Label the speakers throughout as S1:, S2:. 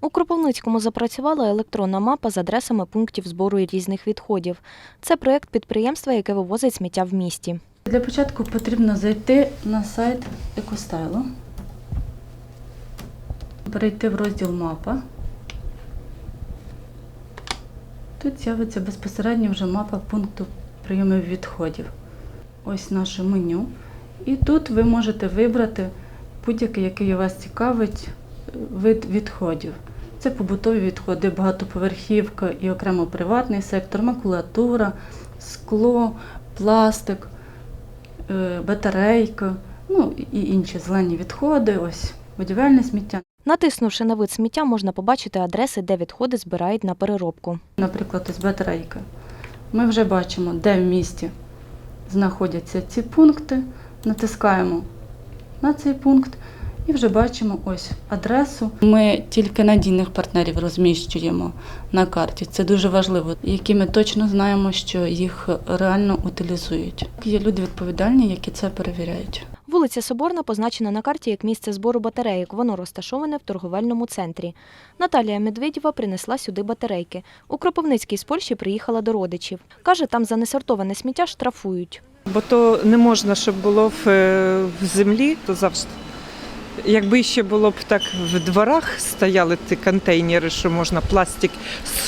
S1: У Кропивницькому запрацювала електронна мапа з адресами пунктів збору різних відходів. Це проєкт підприємства, яке вивозить сміття в місті.
S2: Для початку потрібно зайти на сайт екостайлу, перейти в розділ Мапа. Тут з'явиться безпосередньо вже мапа пункту прийому відходів. Ось наше меню. І тут ви можете вибрати будь-який, який вас цікавить, вид відходів. Це побутові відходи, багатоповерхівка і окремо приватний сектор, макулатура, скло, пластик, е, батарейка, ну і інші зелені відходи, ось будівельне сміття.
S1: Натиснувши на вид сміття, можна побачити адреси, де відходи збирають на переробку.
S2: Наприклад, ось батарейка. Ми вже бачимо, де в місті знаходяться ці пункти. Натискаємо на цей пункт і вже бачимо ось адресу. Ми тільки надійних партнерів розміщуємо на карті. Це дуже важливо, які ми точно знаємо, що їх реально утилізують. Є люди відповідальні, які це перевіряють.
S1: Вулиця Соборна позначена на карті як місце збору батарейок. Воно розташоване в торговельному центрі. Наталія Медведєва принесла сюди батарейки. У Кропивницький з Польщі приїхала до родичів. Каже, там за несортоване сміття штрафують.
S3: Бо то не можна, щоб було в, е, в землі, то завжди. Якби ще було б так в дворах стояли ті контейнери, що можна пластик,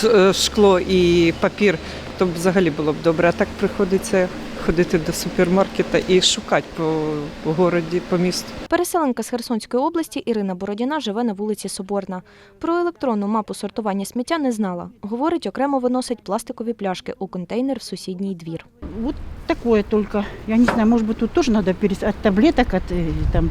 S3: е, шкло і папір, то б взагалі було б добре. А так приходиться ходити до супермаркета і шукати по, по городі, по місту.
S1: Переселенка з Херсонської області Ірина Бородіна живе на вулиці Соборна. Про електронну мапу сортування сміття не знала. Говорить, окремо виносить пластикові пляшки у контейнер в сусідній двір.
S4: Вот такое только. Я не знаю, может быть, тут тоже надо перес... от таблеток, от, э, там,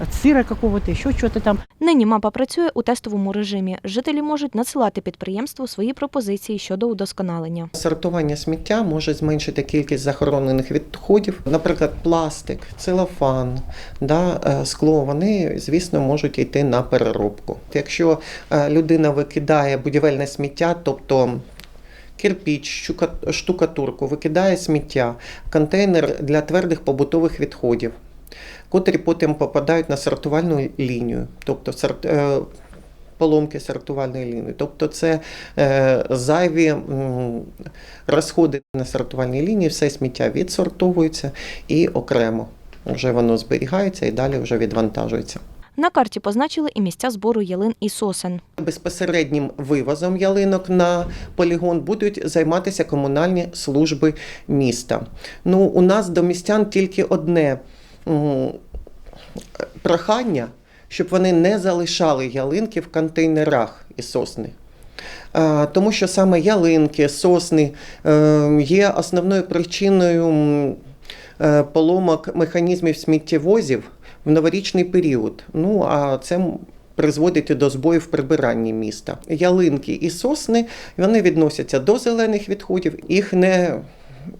S4: от сыра какого-то, еще что-то там.
S1: Нині мапа працює у тестовому режимі. Жителі можуть надсилати підприємству свої пропозиції щодо удосконалення.
S5: Сортування сміття може зменшити кількість захоронених відходів, наприклад, пластик, целофан, да, е, скло. Вони, звісно, можуть йти на переробку. Якщо е, людина викидає будівельне сміття, тобто кирпіч, штукатурку, викидає сміття, контейнер для твердих побутових відходів, котрі потім попадають на сортувальну лінію, тобто сорт- е, поломки сортувальної лінії. Тобто це е, зайві розходи на сортувальній лінії, все сміття відсортовується і окремо. Вже воно зберігається і далі вже відвантажується.
S1: На карті позначили і місця збору ялин і сосен.
S5: Безпосереднім вивозом ялинок на полігон будуть займатися комунальні служби міста. Ну, у нас до містян тільки одне прохання, щоб вони не залишали ялинки в контейнерах і сосни. Тому що саме ялинки, сосни е, є основною причиною е, поломок механізмів сміттєвозів в новорічний період. Ну а це призводить до збоїв в прибиранні міста. Ялинки і сосни вони відносяться до зелених відходів, їх не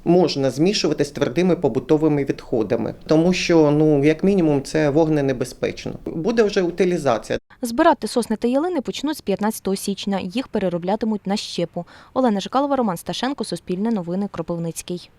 S5: можна змішувати з твердими побутовими відходами, тому що ну як мінімум це вогненебезпечно. Буде вже утилізація.
S1: Збирати сосни та ялини почнуть з 15 січня. Їх перероблятимуть на щепу. Олена Жикалова, Роман Сташенко, Суспільне новини, Кропивницький.